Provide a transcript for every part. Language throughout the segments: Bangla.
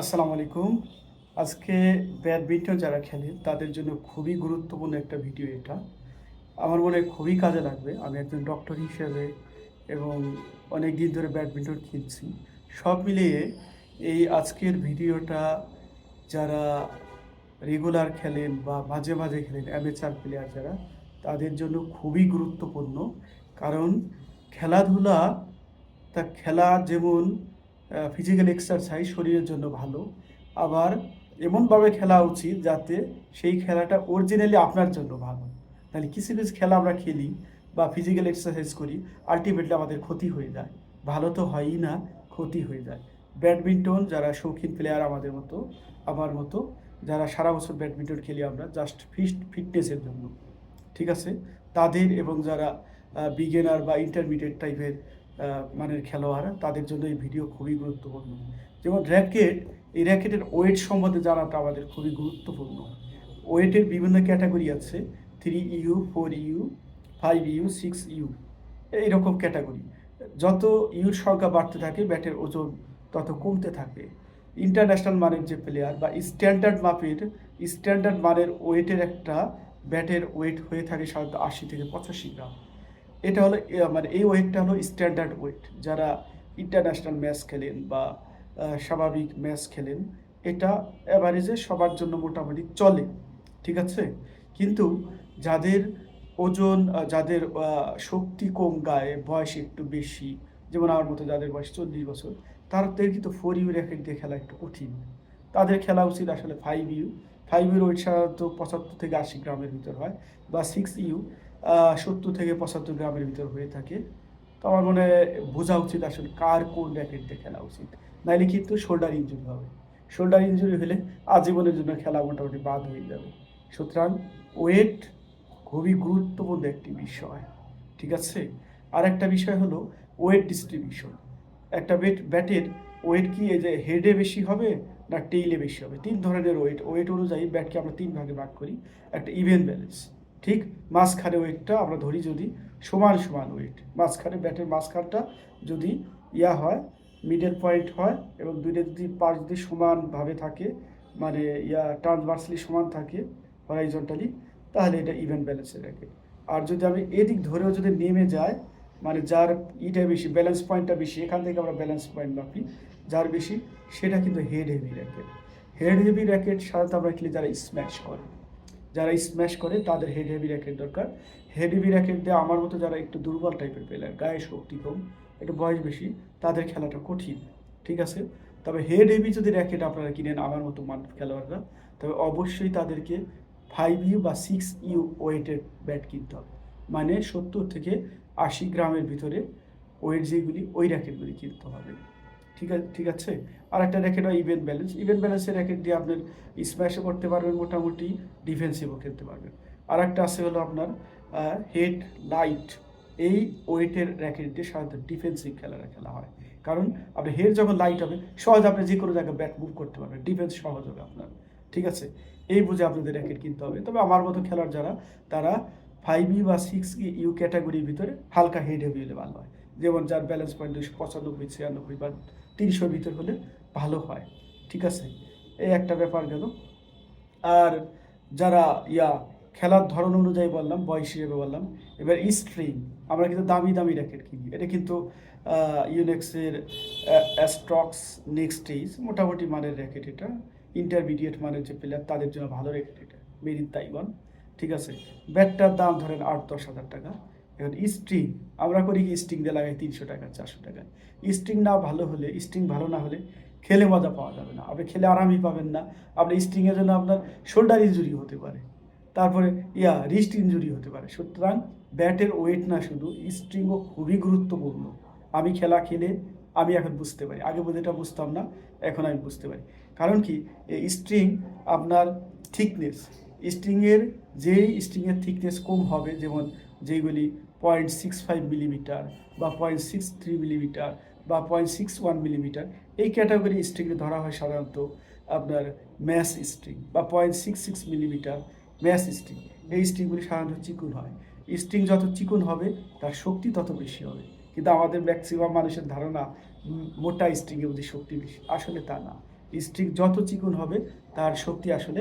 আসসালামু আলাইকুম। আজকে ব্যাডমিন্টন যারা খেলে, তাদের জন্য খুবই গুরুত্বপূর্ণ একটা ভিডিও এটা। আমার মনে হয় খুবই কাজে লাগবে। আমি একজন ডক্টর হিসেবে এবং অনেক দিন ধরে ব্যাডমিন্টন খেলছি। সব মিলিয়ে এই আজকের ভিডিওটা যারা রেগুলার খেলেন বা মাঝে মাঝে খেলেন, অ্যামেচার প্লেয়ার যারা, তাদের জন্য খুবই গুরুত্বপূর্ণ। কারণ খেলাধুলা, তা খেলা যেমন ফিজিক্যাল এক্সারসাইজ শরীরের জন্য ভালো। আবার এমনভাবে খেলা উচিত যাতে সেই খেলাটা অরিজিনালি আপনার জন্য ভালো। তাহলে কিছু কিছু খেলা আমরা খেলি বা ফিজিক্যাল এক্সারসাইজ করি আলটিমেটলি আমাদের ক্ষতি হয়ে যায়। ভালো তো হয়ই না, ক্ষতি হয়ে যায়। ব্যাডমিন্টন যারা শৌখিন প্লেয়ার আমাদের মতো, আমার মতো, যারা সারা বছর ব্যাডমিন্টন খেলি আমরা জাস্ট ফিস্ট ফিটনেসের জন্য। ঠিক আছে? তাদের এবং যারা বিগিনার বা ইন্টারমিডিয়েট টাইপের মানের খেলোয়াড়, তাদের জন্য এই ভিডিও খুবই গুরুত্বপূর্ণ। যেমন র্যাকেট এই র্যাকেটের ওয়েট সম্বন্ধে জানাটা আমাদের খুবই গুরুত্বপূর্ণ। ওয়েটের বিভিন্ন ক্যাটাগরি আছে three U four U five U six U এইরকম ক্যাটাগরি যত ইউর সংখ্যা বাড়তে থাকে, ব্যাটের ওজন তত কমতে থাকে। ইন্টারন্যাশনাল মানের যে প্লেয়ার বা স্ট্যান্ডার্ড মাপের স্ট্যান্ডার্ড মানের ওয়েটের একটা ব্যাটের ওয়েট হয়ে থাকে সাধারণত আশি থেকে পঁচাশি গ্রাম। এটা হলো মানে এই ওয়েটটা হলো স্ট্যান্ডার্ড ওয়েট। যারা ইন্টারন্যাশনাল ম্যাচ খেলেন বা স্বাভাবিক ম্যাচ খেলেন, এটা অ্যাভারেজে সবার জন্য মোটামুটি চলে, ঠিক আছে? কিন্তু যাদের ওজন যাদের শক্তি কম গায়ে, বয়স একটু বেশি, যেমন আমার মতো যাদের বয়স চল্লিশ বছর, তাদের কিন্তু ফোর ইউ র্যাকেট দিয়ে খেলা একটু কঠিন। তাদের খেলা উচিত আসলে ফাইভ ইউ ফাইভ ইউর ওয়েট সাধারণত পঁচাত্তর থেকে আশি গ্রামের ভিতর হয় বা সিক্স ইউ সত্তর থেকে পঁচাত্তর গ্রামের ভিতর হয়ে থাকে। তো আমার মনে হয় বোঝা উচিত আসলে কার কোন র্যাকেট দিয়ে খেলা উচিত। নাইলে কিন্তু শোল্ডার ইঞ্জুরি হবে। শোল্ডার ইঞ্জুরি হলে আজীবনের জন্য খেলা মোটামুটি বাদ হয়ে যাবে। সুতরাং ওয়েট খুবই গুরুত্বপূর্ণ একটি বিষয়, ঠিক আছে? আর একটা বিষয় হলো ওয়েট ডিস্ট্রিবিউশন একটা বেট ব্যাটের ওয়েট কি এই যে হেডে বেশি হবে না টেইলে বেশি হবে? তিন ধরনের ওয়েট ওয়েট অনুযায়ী ব্যাটকে আমরা তিন ভাগে ভাগ করি। একটা ইভেন ব্যালেন্স ঠিক মাঝখানে ওয়েটটা আমরা ধরি যদি সমান সমান ওয়েট মাঝখানে ব্যাটের মাঝখানটা যদি ইয়া হয় মিডল পয়েন্ট হয় এবং দুইটা যদি পাশ যদি সমানভাবে থাকে মানে ইয়া ট্রান্সভার্সলি সমান থাকে হরাইজন্টালি তাহলে এটা ইভেন ব্যালেন্সে রাখে আর যদি আমি এদিক ধরেও যদি নেমে যায় মানে যার ইটা বেশি ব্যালেন্স পয়েন্টটা বেশি, এখান থেকে আমরা ব্যালেন্স পয়েন্ট মাপি, যার বেশি, সেটা কিন্তু head heavy racket head heavy racket সাধারণত আমরা খেলি যারা স্ম্যাশ করে। যারা স্ম্যাশ করে তাদের হেড হেভি র্যাকেট দরকার। হেড হেভি র্যাকেট দিয়ে আমার মতো যারা একটু দুর্বল টাইপের প্লেয়ার গায়ে শক্তি কম, একটু বয়স বেশি, তাদের খেলাটা কঠিন, ঠিক আছে? তবে হেড হেভি যদি র্যাকেট আপনারা কিনেন, আমার মতো মান খেলোয়াড়রা, তবে অবশ্যই তাদেরকে ফাইভ ইউ বা সিক্স ইউ ওয়েটের ব্যাট কিনতে হবে। মানে সত্তর থেকে আশি গ্রামের ভিতরে ওয়েট যেগুলি, ওই র্যাকেটগুলি কিনতে হবে। ঠিক আছে ঠিক আছে? আর একটা র্যাকেট হয় ইভেন্ট ব্যালেন্স ইভেন্ট ব্যালেন্সের র্যাকেট দিয়ে আপনার স্ম্যাশও করতে পারবেন, মোটামুটি ডিফেন্সিভও খেলতে পারবেন। আর একটা আছে হলো আপনার হেড লাইট এই ওয়েটের র্যাকেট দিয়ে সাধারণত ডিফেন্সিভ খেলাটা খেলা হয়। কারণ আপনার হেড যখন লাইট হবে, সহজ আপনি যে কোনো জায়গায় ব্যাট মুভ করতে পারবেন। ডিফেন্স সহজ হবে আপনার। ঠিক আছে? এই বুঝে আপনাদের র্যাকেট কিনতে হবে। তবে আমার মতো খেলার যারা, তারা ফাইভ ইউ বা সিক্স ইউ ক্যাটাগরির ভিতরে হালকা হেড হেভি হলে ভালো হয়। যেমন যার ব্যালেন্স পয়েন্ট দুশো পঁচানব্বই, ছিয়ানব্বই বা তিনশোর ভিতর হলে ভালো হয়। ঠিক আছে? এই একটা ব্যাপার গেল। আর যারা ইয়া খেলার ধরন অনুযায়ী বললাম, বয়স হিসেবে বললাম, এবার স্ট্রিং আমরা কিন্তু দামি দামি র্যাকেট কিনি। এটা কিন্তু ইউনেক্সের অ্যাস্ট্রক্স নেক্সট ইজ মোটামুটি মানের র্যাকেট এটা। ইন্টারমিডিয়েট মানের যে প্লেয়ার তাদের জন্য ভালো র্যাকেট এটা। মেরিন তাইওয়ান ঠিক আছে? ব্যাটটার দাম ধরেন আট দশ হাজার টাকা। এখন স্ট্রিং আমরা করি কি স্ট্রিং দিয়ে লাগাই তিনশো টাকা, চারশো টাকা। স্ট্রিং না ভালো হলে স্ট্রিং ভালো না হলে খেলে মজা পাওয়া যাবে না। আপনি খেলে আরামই পাবেন না। আপনি স্ট্রিংয়ের জন্য আপনার শোল্ডার ইঞ্জুরি হতে পারে। তারপরে, ইয়া রিস্ট ইঞ্জুরি হতে পারে। সুতরাং ব্যাটের ওয়েট না শুধু স্ট্রিংও খুবই গুরুত্বপূর্ণ। আমি খেলা খেলে, আমি এখন বুঝতে পারি। আগে এটা বুঝতাম না, এখন আমি বুঝতে পারি। কারণ কি, এই স্ট্রিং আপনার থিকনেস স্ট্রিংয়ের যেই স্ট্রিংয়ের থিকনেস কম হবে, যেমন যেইগুলি পয়েন্ট সিক্স ফাইভ মিলিমিটার বা পয়েন্ট সিক্স থ্রি মিলিমিটার বা পয়েন্ট সিক্স ওয়ান মিলিমিটার এই ক্যাটাগরি স্ট্রিংয়ে ধরা হয় সাধারণত আপনার ম্যাস স্ট্রিং বা point six six millimetre mass string এই স্ট্রিংগুলি সাধারণত চিকুন হয়। স্ট্রিং যত চিকুন হবে, তার শক্তি তত বেশি হবে। কিন্তু আমাদের ম্যাক্সিমাম মানুষের ধারণা মোটা স্ট্রিংয়ে বুঝি শক্তি বেশি। আসলে তা না। স্ট্রিং যত চিকন হবে, তার শক্তি আসলে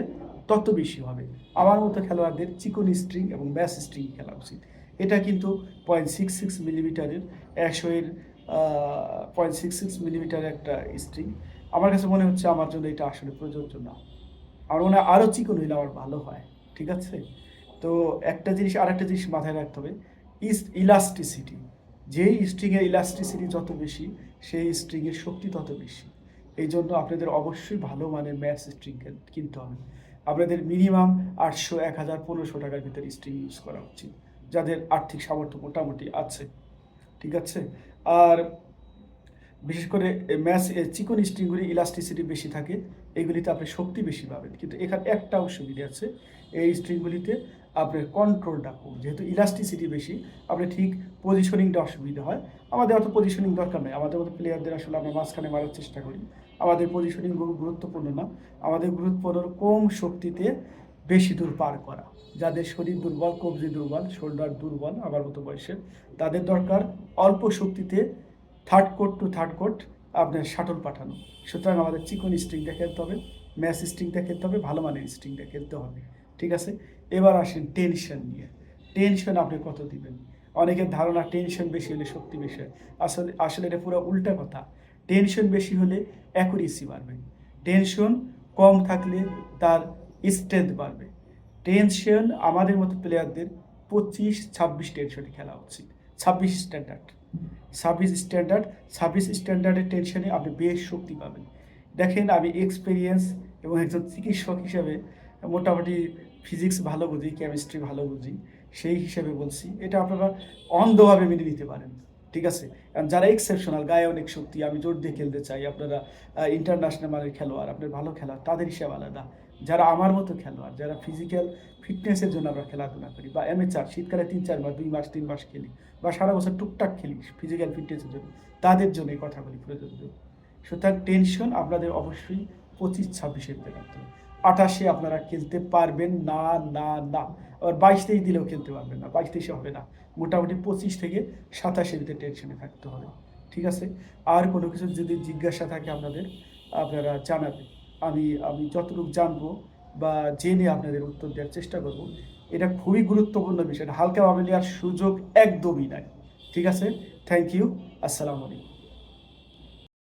তত বেশি হবে। আমার মতো খেলোয়াড়দের চিকন স্ট্রিং এবং ব্যাস স্ট্রিং খেলা উচিত। এটা কিন্তু পয়েন্ট সিক্স সিক্স মিলিমিটারের একশো এর পয়েন্ট সিক্স সিক্স মিলিমিটার একটা স্ট্রিং আমার কাছে মনে হচ্ছে আমার জন্য এটা আসলে প্রযোজ্য না। আমার মনে হয় আরও চিকন হইলে আমার ভালো হয়, ঠিক আছে? তো একটা জিনিস আর একটা জিনিস মাথায় রাখতে হবে ইস ইলাস্টিসিটি যেই স্ট্রিংয়ের ইলাস্টিসিটি যত বেশি, সেই স্ট্রিংয়ের শক্তি তত বেশি। এই জন্য আপনাদের অবশ্যই ভালো মানের ম্যাচ স্ট্রিং কিনতে হবে। আপনাদের মিনিমাম আটশো, এক হাজার, পনেরোশো টাকার ভিতরে স্ট্রিং ইউজ করা উচিত। যাদের আর্থিক সামর্থ্য মোটামুটি আছে, ঠিক আছে? আর বিশেষ করে ম্যাচ চিকন স্ট্রিংগুলি ইলাস্টিসিটি বেশি থাকে এইগুলিতে আপনি শক্তি বেশি পাবেন। কিন্তু এখানে একটা অসুবিধা আছে, এই স্ট্রিংগুলিতে আপনার কন্ট্রোলটা কম। যেহেতু ইলাস্টিসিটি বেশি, আপনি ঠিক পজিশনিংটা অসুবিধা হয়। আমাদের অত পজিশনিং দরকার নেই। আমাদের মতো প্লেয়ারদের আসলে আমরা মাঝখানে মারার চেষ্টা করি। আমাদের পজিশনিং গুরুত্বপূর্ণ না। আমাদের গুরুত্বপূর্ণ কম শক্তিতে বেশি দূর পার করা। যাদের শরীর দুর্বল, কবজি দুর্বল, শোল্ডার দুর্বল, আমার মতো বয়সের, তাদের দরকার অল্প শক্তিতে third court two third court আপনার শাটল পাঠানো। সুতরাং আমাদের চিকন স্ট্রিংটা খেলতে হবে, ম্যাচ স্ট্রিংটা খেলতে হবে, ভালো মানের স্ট্রিংটা খেলতে হবে। ঠিক আছে? এবার আসেন টেনশন নিয়ে। টেনশন আপনি কত দিবেন? অনেকের ধারণা টেনশন বেশি হলে শক্তি বেশি আসলে আসলে এটা পুরো উল্টা কথা। টেনশন বেশি হলে অ্যাকুরেসি বাড়বে। টেনশন কম থাকলে তার স্ট্রেংথ বাড়বে। টেনশন আমাদের মতো প্লেয়ারদের পঁচিশ, ছাব্বিশ টেনশনে খেলা উচিত। ছাব্বিশ স্ট্যান্ডার্ড। ছাব্বিশ স্ট্যান্ডার্ড, ছাব্বিশ স্ট্যান্ডার্ডের টেনশনে আপনি বেশ শক্তি পাবেন। দেখেন আমি এক্সপিরিয়েন্স এবং একজন চিকিৎসক হিসেবে মোটামুটি ফিজিক্স ভালো বুঝি কেমিস্ট্রি ভালো বুঝি, সেই হিসেবে বলছি, এটা আপনারা অন্ধভাবে মেনে নিতে পারেন। ঠিক আছে? যারা এক্সেপশনাল গায়ে অনেক শক্তি, আমি জোর দিয়ে খেলতে চাই, আপনারা ইন্টারন্যাশনাল মানের খেলোয়াড়, আপনার ভালো খেলোয়াড়, তাদের হিসাব আলাদা। যারা আমার মতো খেলোয়াড়, যারা ফিজিক্যাল ফিটনেসের জন্য আমরা খেলাধুলা করি, বা এমএচার শীতকালে তিন, চার মাস, দুই মাস, তিন মাস খেলি, বা সারা বছর টুকটাক খেলি ফিজিক্যাল ফিটনেসের জন্য, তাদের জন্য এই কথাগুলি প্রযোজ্য। সুতরাং টেনশন আপনাদের অবশ্যই পঁচিশ, ছাব্বিশের হবে। আঠাশে আপনারা খেলতে পারবেন। না না না। আবার বাইশ তেইশ দিলেও খেলতে পারবেন না। বাইশ তেইশে হবে না। মোটামুটি পঁচিশ থেকে সাতাশের ভিতরে টেনশনে থাকতে হবে। ঠিক আছে? আর কোনো কিছু যদি জিজ্ঞাসা থাকে আপনাদের, আপনারা জানাবেন। আমি আমি যতটুকু জানব বা জেনে আপনাদের উত্তর দেওয়ার চেষ্টা করব, এটা খুবই গুরুত্বপূর্ণ বিষয়। হালকাভাবে নেওয়ার সুযোগ একদমই নাই। ঠিক আছে? থ্যাংক ইউ আসসালামু আলাইকুম।